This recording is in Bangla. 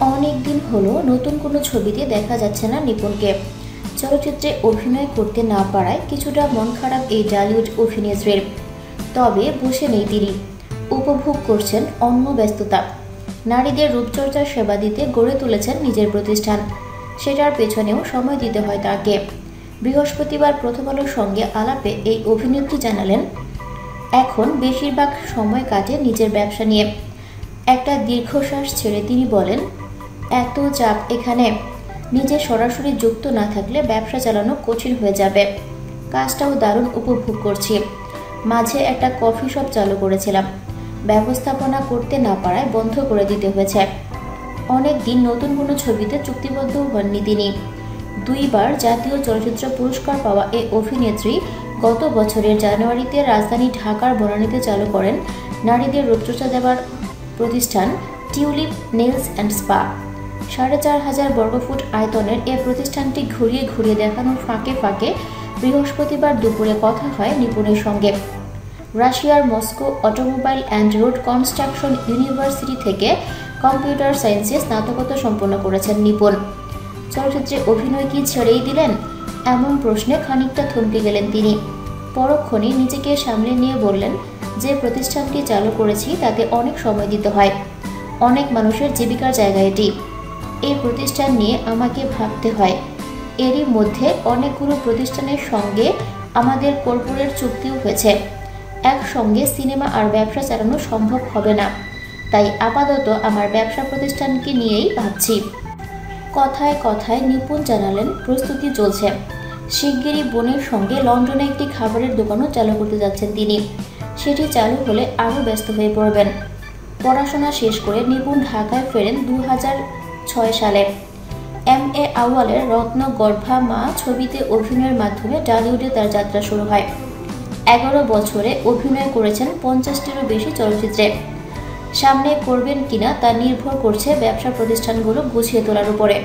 অনেক দিন হলো নতুন কোনো ছবিতে দেখা যাচ্ছে না নিপুণকে। চলচ্চিত্রে অভিনয় করতে না পারায় কিছুটা মন খারাপ এই ডালিউড অভিনেত্রীর। তবে বসে নেই তিনি। উপভোগ করছেন অন্য ব্যস্ততা। নারীদের রূপচর্চার সেবা দিতে গড়ে তুলেছেন নিজের প্রতিষ্ঠান। সেটার পেছনেও সময় দিতে হয় তাকে। বৃহস্পতিবার প্রথম আলোর সঙ্গে আলাপে এই অভিনেত্রী জানালেন, এখন বেশিরভাগ সময় কাটে নিজের ব্যবসা নিয়ে। একটা দীর্ঘশ্বাস ছেড়ে তিনি বলেন এত চাপ এখানে। নিজে সরাসরি যুক্ত না থাকলে ব্যবসা চালানো কঠিন হয়ে যাবে। কাজটাও দারুণ উপভোগ করছি। মাঝে একটা কফি শপ চালু করেছিলাম। ব্যবস্থাপনা করতে না পারায় বন্ধ করে দিতে হয়েছে। অনেক দিন নতুন কোনো ছবিতে চুক্তিবদ্ধ হননি তিনি। দুইবার জাতীয় চলচ্চিত্র পুরস্কার পাওয়া এই অভিনেত্রী গত বছরের জানুয়ারিতে রাজধানী ঢাকার বনানীতে চালু করেন নারীদের রূপচর্চা দেওয়ার প্রতিষ্ঠান টিউলিপ, নেলস অ্যান্ড স্পা। সাড়ে চার হাজার বর্গফুট আয়তনের এ প্রতিষ্ঠানটি ঘুরিয়ে ঘুরিয়ে দেখানোর ফাঁকে ফাঁকে বৃহস্পতিবার দুপুরে কথা হয় নিপুণের সঙ্গে। রাশিয়ার Moscow automobile and road construction university থেকে কম্পিউটার সায়েন্সে স্নাতকতা সম্পন্ন করেছেন নিপুণ। চলচ্চিত্রে অভিনয় কি ছেড়েই দিলেন? এমন প্রশ্নে খানিকটা থমকে গেলেন তিনি। পরক্ষণে নিজেকে সামলে নিয়ে বললেন, যে প্রতিষ্ঠানটি চালু করেছি তাতে অনেক সময় দিতে হয়। অনেক মানুষের জীবিকার জায়গা এটি। এই প্রতিষ্ঠান নিয়ে আমাকে ভাবতে হয়। এরই মধ্যে অনেকগুলো প্রতিষ্ঠানের সঙ্গে আমাদের কর্পোরেট চুক্তিও হয়েছে। একসঙ্গে সিনেমা আর ব্যবসা চালানো সম্ভব হবে না। তাই আপাতত আমার ব্যবসা প্রতিষ্ঠানকে নিয়েই ভাবছি। কথায় কথায় নিপুণ জানালেন, প্রস্তুতি চলছে। শিগগিরই বোনের সঙ্গে লন্ডনে একটি খাবারের দোকানও চালু করতে যাচ্ছেন তিনি। সেটি চালু হলে আরও ব্যস্ত হয়ে পড়বেন। পড়াশোনা শেষ করে নিপুণ ঢাকায় ফেরেন দু সালে। এম এ আওয়ালের রত্ন গর্ভা মা ছবিতে অভিনয়ের মাধ্যমে টলিউডে তার যাত্রা শুরু হয়। এগারো বছরে অভিনয় করেছেন পঞ্চাশটিরও বেশি চলচ্চিত্রে। সামনে করবেন কিনা তা নির্ভর করছে ব্যবসা প্রতিষ্ঠানগুলো গুছিয়ে তোলার উপরে।